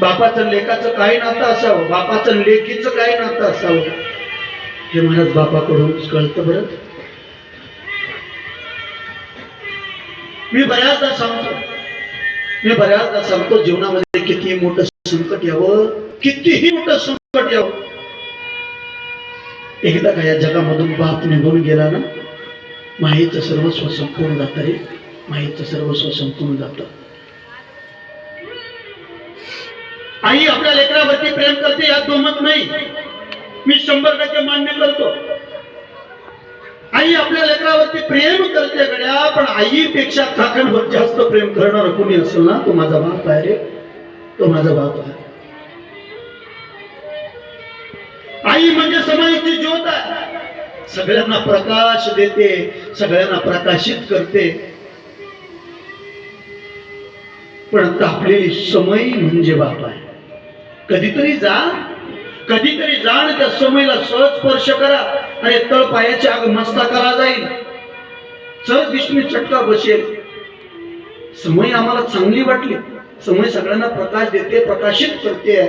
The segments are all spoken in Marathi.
बापाचं लेखाचं काय नातं असावं बापाचं लेखीचं काय नातं असावं. हे महाराज बापाकडून कळतं बरं. मी बऱ्याचदा सांगतो मी बऱ्याचदा सांगतो जीवनामध्ये किती मोठं संकट यावं कितीही मोठं संकट यावं. एकदा का या जगामधून बाप निघून गेला ना माहीचं सर्वस्व संपून जात रे. माहीचं सर्वस्व संपून जातं. आई आपल्या लेकरावरती प्रेम करते यात दोमत नाही. मी शंभर टक्के मान्य करतो. आई आपल्या लेकरावरती प्रेम करते गड्या पण आईपेक्षा काकांवर जास्त प्रेम करणार कोणी असेल ना तो माझा बाप आहे रे. तो माझा बाप आहे. आई म्हणजे समाजाची ज्योत आहे. सगळ्यांना प्रकाश देते सगळ्यांना प्रकाशित करते. पण तापलेली समय म्हणजे बाप आहे. कधीतरी जा कधीतरी जा आणि त्या समयला सहज स्पर्श करा आणि तळ पायाच्या आग मस्तकाला जाईल. सहज विष्णू चटका बसेल. समय आम्हाला चांगली वाटली. समय सगळ्यांना प्रकाश देते प्रकाशित करते.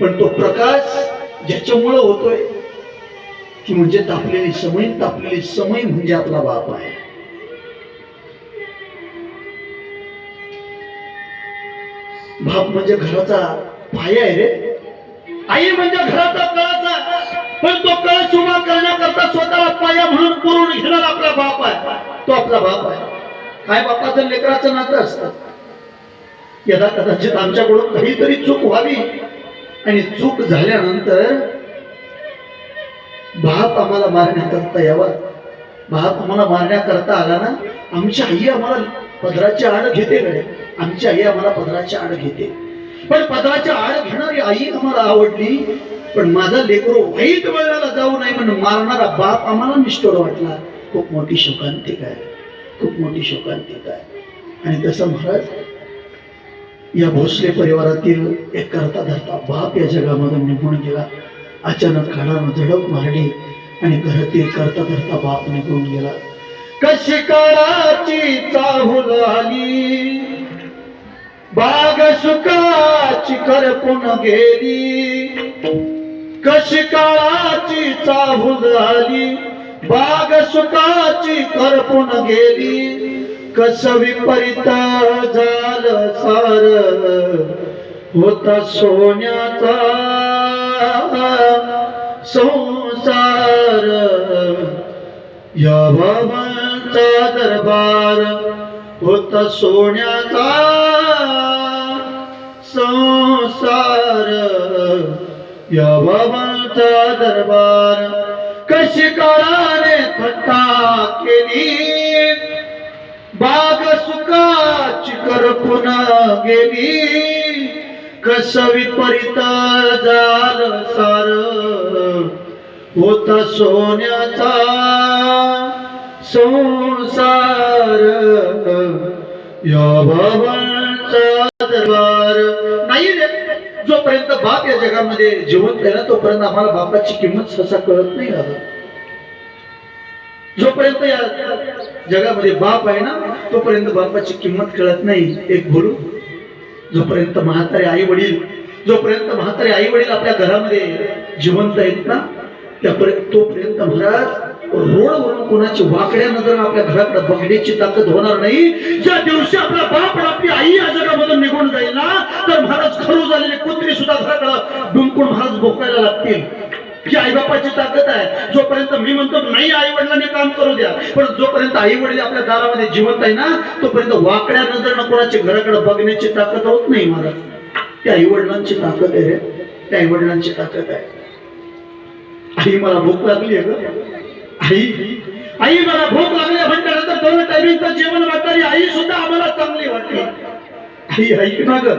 पण तो प्रकाश ज्याच्यामुळं होतोय की म्हणजे तापलेली समय तापलेली समय म्हणजे आपला बाप आहे. बाप म्हणजे घराचा पाया आहे रे. आई म्हणजे घराचा कळाचा पण तो कळस उभा करण्याकरता स्वतःला पाया म्हणून पुरून घेणार आपला बाप आहे. तो आपला बाप आहे. काय बापाचं लेकराचं नातं असतं? यदा कदाचित आमच्याकडून काहीतरी चूक व्हावी. आणि चूक झाल्यानंतर बाप आम्हाला मारण्याकरता यावा. बाप आम्हाला मारण्याकरता आला ना आमची आई आम्हाला पदराची आड घेते कडे आमची आई आम्हाला पदराच्या आड घेते. पण पदराच्या आड घेणारी आई आम्हाला आवडली पण माझा लेकरो वाईट वळणाला जाऊ नये म्हणून मारणारा बाप आम्हाला निष्ठोर वाटला. खूप मोठी शोकांतिक आहे खूप मोठी शोकांतिक आहे आणि तसं महाराज या भोसले परिवारातील एक करता धरता बाप या जगामधून निघून गेला. अचानक काळानं झडप मारली आणि घरातील करता धरता बाप निघून गेला. कशी काळाची चाहूल आली? बाग सुखाची करपून गेली. कशी काळाची चाहूल आली. बाग सुखाची करपून गेली. कस विपरीत झालं सार. होता सोन्याचा संसार. या भावांचा दरबार होता सोन्याचा संसार. या बाबांचा दरबार कशी काळाने थट्टा केली? बाग सुखाची करपून गेली. कस विपरीत झालं सार. होता सोन्याचा संसार. या बाबांचा दरबार बाप या जगामध्ये जिवंत आहे ना तोपर्यंत आम्हाला बापाची किंमत सहसा कळत नाही दादा जोपर्यंत या जगामध्ये बाप आहे ना तोपर्यंत बापाची किंमत कळत नाही एक बोलू जोपर्यंत म्हातारे आई वडील जोपर्यंत म्हातारे आई वडील आपल्या घरामध्ये जिवंत आहेत ना त्यापर्यंत तोपर्यंत महाराज रोडवरून कोणाची वाकड्या नजर आपल्या घराकडे बघण्याची ताकद होणार नाही. ज्या दिवशी आपला बाप आपली आई या जगामधून निघून जाईल ना तर महाराज खरू झालेले कुत्री सुद्धा घराकडे डुंकून महाराज भोकायला लागतील. ही आई बापाची ताकद आहे. जोपर्यंत मी म्हणतो नाही आई वडिलांनी काम करू द्या. पण जोपर्यंत आई वडील आपल्या दारामध्ये जिवंत आहे ना तोपर्यंत वाकड्या नजर कोणाच्या घराकडे बघण्याची ताकद होत नाही मला त्या आई वडिलांची ताकद आहे रे. त्या आई वडिलांची ताकद आहे. आई मला भूक लागली आहे ग. आई. आई मला भूक लागली म्हटल्यानंतर दोन टायमिंगचं जेवण वाटणारी आई सुद्धा आम्हाला चांगली वाटली. आई आई ना ग.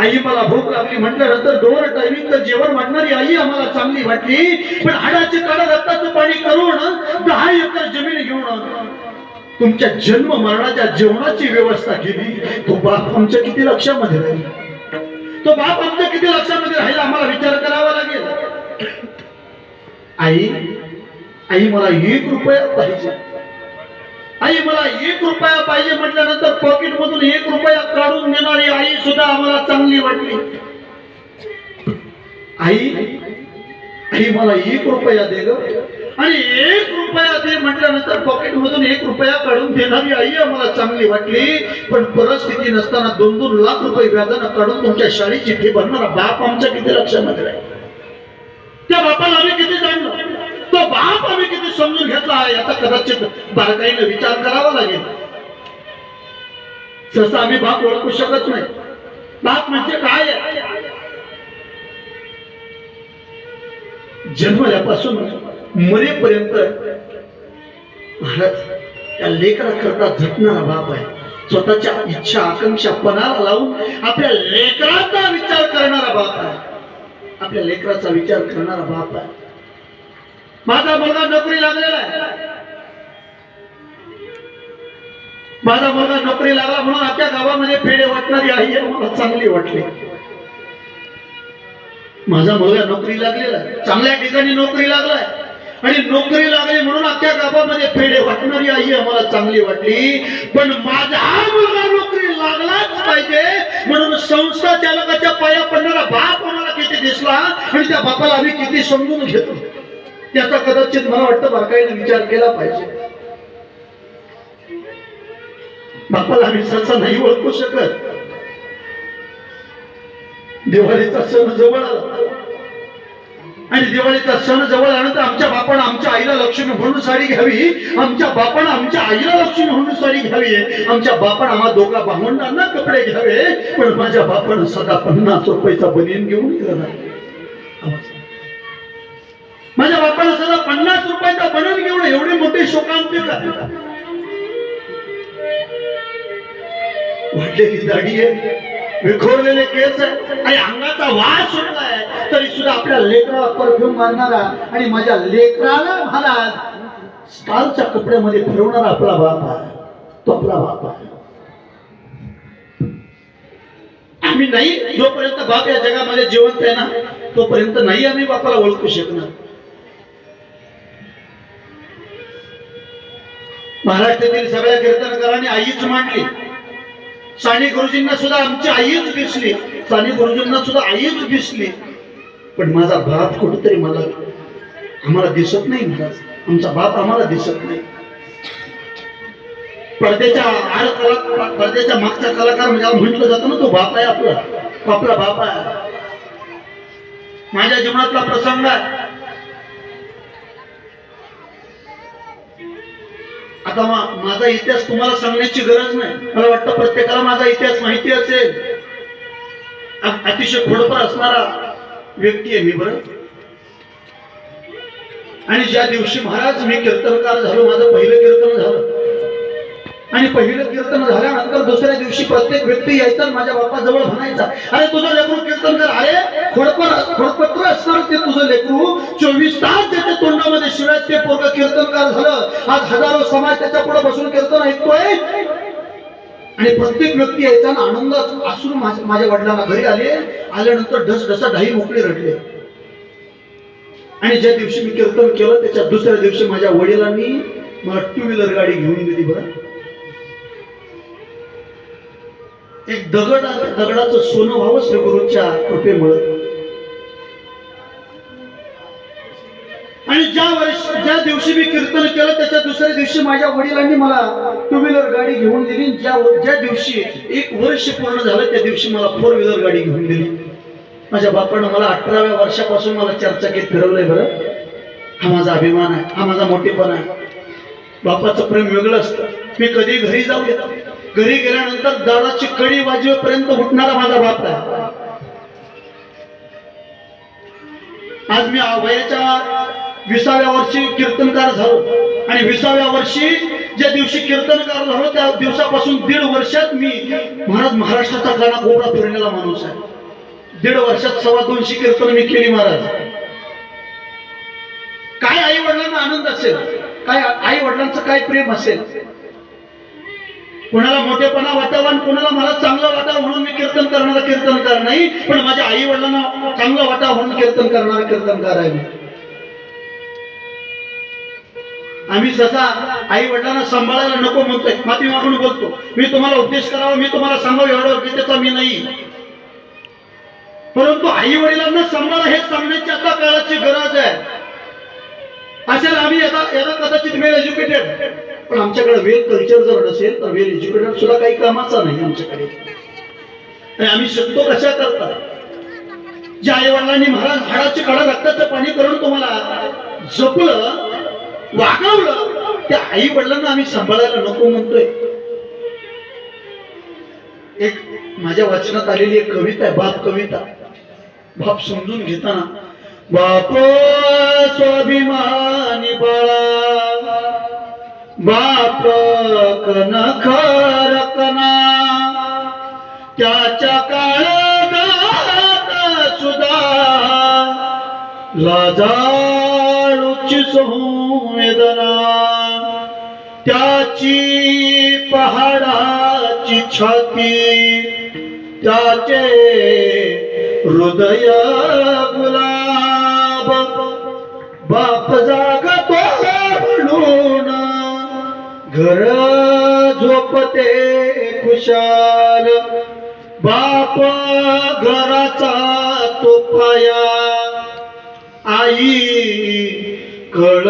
आई मला भूक लागली म्हटल्यानंतर दोन टायमिंगचं जेवण वाटणारी आई आम्हाला चांगली वाटली. पण हाडाचे काळ रक्ताचं पाणी करून दहा एकर जमीन घेऊन तुमच्या जन्म मरणाच्या जेवणाची व्यवस्था केली. तो बाप आमच्या किती लक्षामध्ये राहील? तो बाप आमच्या किती लक्षामध्ये राहील? आम्हाला विचार करावा लागेल. आई आई मला एक रुपया पाहिजे. आई मला एक रुपया पाहिजे म्हटल्यानंतर पॉकेट मधून एक रुपया काढून देणारी आई सुद्धा आम्हाला चांगली वाटली. आई आई मला एक रुपया दे ग. आणि एक रुपया दे म्हटल्यानंतर पॉकेट मधून एक रुपया काढून देणारी आई आम्हाला चांगली वाटली. पण परिस्थिती नसताना दोन दोन लाख रुपये व्याजानं काढून तुमच्या शाळेची फी भरणारा बाप आमच्या किती लक्षामध्ये राहील? त्या बापाला आम्ही किती जाणलं बाप आम्ही किती समजून घेतला आहे याचा कदाचित बारकाईने विचार करावा लागेल. सहसा आम्ही बाप ओळखू शकत नाही. बाप म्हणजे काय? जन्मल्यापासून मरेपर्यंत महाराज त्या लेकरा करता झटणारा बाप आहे. स्वतःच्या इच्छा आकांक्षा पणाला लावून आपल्या लेकराचा विचार करणारा बाप आहे. आपल्या लेकराचा विचार करणारा बाप आहे. माझा मुलगा नोकरी लागलेला आहे. माझा मुलगा नोकरी लागला म्हणून आपल्या गावामध्ये पेढे वाटणारी आई आहे मला चांगली वाटली. माझा मुलगा नोकरी लागलेला आहे. चांगल्या ठिकाणी नोकरी लागलाय. आणि नोकरी लागली म्हणून आपल्या गावामध्ये पेढे वाटणारी आई आम्हाला चांगली वाटली. पण माझा मुलगा नोकरी लागलाच पाहिजे. म्हणून संस्था चालकाच्या पाया पडणारा बाप आम्हाला किती दिसला आणि त्या बापाला आम्ही किती समजून घेतो. त्याचा कदाचित मला वाटतं बारकाईने विचार केला पाहिजे. बापाला आम्ही सहसा नाही ओळखू शकत. दिवाळीचा सण जवळ आला. आणि दिवाळीचा सण जवळ आणत आमच्या बापानं आमच्या आईला लक्ष्मी म्हणून साडी घ्यावी. आमच्या बापानं आमच्या आईला लक्ष्मी म्हणून साडी घ्यावी. आमच्या बापानं आम्हा दोघा भावंडांना कपडे घ्यावे. पण माझ्या बापानं सदा पन्नास रुपयाचा बनियन घेऊन गेला नाही. माझ्या बापाला सदा पन्नास रुपयाचा बनल घेऊन एवढे मोठे शोकांतिक वाढलेली दाढी आहे विखोरलेले केस आहे आणि अंगाचा वास सुटलाय तरी सुद्धा आपल्या लेकराला परफ्यूम मारणारा आणि माझ्या लेकराला महाराज स्टालच्या कपड्यामध्ये फिरवणारा आपला बाप आहे. तो आपला बाप आहे. आम्ही नाही जोपर्यंत बाप या जगामध्ये जिवंत आहे ना तोपर्यंत नाही आम्ही बापाला ओळखू शकणार. महाराष्ट्रातील सगळ्या कीर्तनकारांनी आईच मांडली साने गुरुजींना सुद्धा आमची आईच दिसली. साने गुरुजींना सुद्धा आईच दिसली. पण माझा बाप कुठेतरी मला आम्हाला दिसत नाही महाराज. आमचा बाप आम्हाला दिसत नाही. पडद्याच्या आर कला पडद्याच्या मागचा कलाकार म्हणजे म्हटलं जातं ना तो बाप आहे आपला. तो आपला बाप आहे. माझ्या जीवनातला प्रसंग आहे. आता मा- माझा इतिहास तुम्हाला सांगण्याची गरज नाही. मला वाटतं प्रत्येकाला माझा इतिहास माहिती असेल. अतिशय खोडपर असणारा व्यक्ती आहे मी बरं. आणि ज्या दिवशी महाराज मी कीर्तनकार झालो माझं पहिलं कीर्तन झालं. आणि पहिलं कीर्तन झालं झाल्यानंतर दुसऱ्या दिवशी प्रत्येक व्यक्ती यायचा माझ्या माझ्या बापाजवळ म्हणायचा अरे तुझं लेकरू कीर्तन कर. अरे खोडपर खोडपत्र असणार ते तुझं लेकरू. चोवीस तास त्याच्या तोंडामध्ये शिवाय ते पोरग कीर्तनकार झालं. आज हजारो समाज त्याच्या पुढे बसून कीर्तन ऐकतोय. आणि प्रत्येक व्यक्ती यायचा आनंद असून माझ्या माझ्या वडिलांना घरी आले. आल्यानंतर ढस ढसा ढाई मोकळे रडले. आणि ज्या दिवशी मी कीर्तन केलं त्याच्या दुसऱ्या दिवशी माझ्या वडिलांनी मला टू व्हीलर गाडी घेऊन दिली बरं. एक दगड दगडाचं सोनं व्हावं श्री कृपेमुळे. आणि ज्या वर्ष ज्या दिवशी मी कीर्तन केलं त्याच्या दुसऱ्या दिवशी माझ्या वडिलांनी मला टू व्हीलर गाडी घेऊन दिली. ज्या ज्या दिवशी एक वर्ष पूर्ण झालं त्या दिवशी मला फोर व्हीलर गाडी घेऊन दिली. माझ्या बापानं मला अठराव्या वर्षापासून मला चर्चाकीत फिरवलंय बरं. हा माझा अभिमान आहे हा माझा मोठेपण आहे. बापाचं प्रेम वेगळं असतं. मी कधी घरी जाऊ येतो घरी गेल्यानंतर दाराची कडी वाजवेपर्यंत उठणारा माझा बाप आहे. आज मी वयाच्या विसाव्या वर्षी कीर्तनकार झालो. आणि विसाव्या वर्षी ज्या दिवशी कीर्तनकार झालो त्या दिवसापासून दीड वर्षात मी महाराज महाराष्ट्राचा गाणा कोपरा फिरलेला माणूस आहे. दीड वर्षात सव्वा दोनशे कीर्तन मी केली महाराज. काय आई वडिलांना आनंद असेल? काय आई वडिलांचं काय प्रेम असेल? कोणाला मोठेपणा वाटावा कुणाला कोणाला मला चांगलं वाटावं म्हणून मी कीर्तन करणारा कीर्तनकार नाही पण माझ्या आई वडिलांना चांगलं वाटावं म्हणून कीर्तन करणारा कीर्तनकार आहे मी. आम्ही ससा आई वडिलांना सांभाळायला नको म्हणतोय माती मागून बोलतो. मी तुम्हाला उपदेश करावा मी तुम्हाला सांगावं एवढं गीतेचा मी नाही. परंतु आई वडिलांना सांभाळा हे सांगण्याची आता काळाची गरज आहे. असेल आम्ही आता याला कदाचित वेल एज्युकेटेड पण आमच्याकडे वेल कल्चर जर नसेल तर वेल एज्युकेटेड सुद्धा काही कामाचा नाही आमच्याकडे. आणि आम्ही शिकतो कशा करता? ज्या आई वडिलांनी महाराज हाडाची कडा रक्ताचं पाणी करून तुम्हाला जपलं वागवलं त्या आई वडिलांना आम्ही सांभाळायला नको म्हणतोय. एक माझ्या वाचनात आलेली एक कविता आहे बाप कविता. बाप समजून घेताना बाप स्वाभिमानी बाळा. बाप कन. खरकना त्याच्या काळात सुद्धा लाजाळूची संवेदना. त्याची पहाडाची छाती त्याचे हृदय घर झोपते खुशाल. बाप घराचा तो पाया आई कळ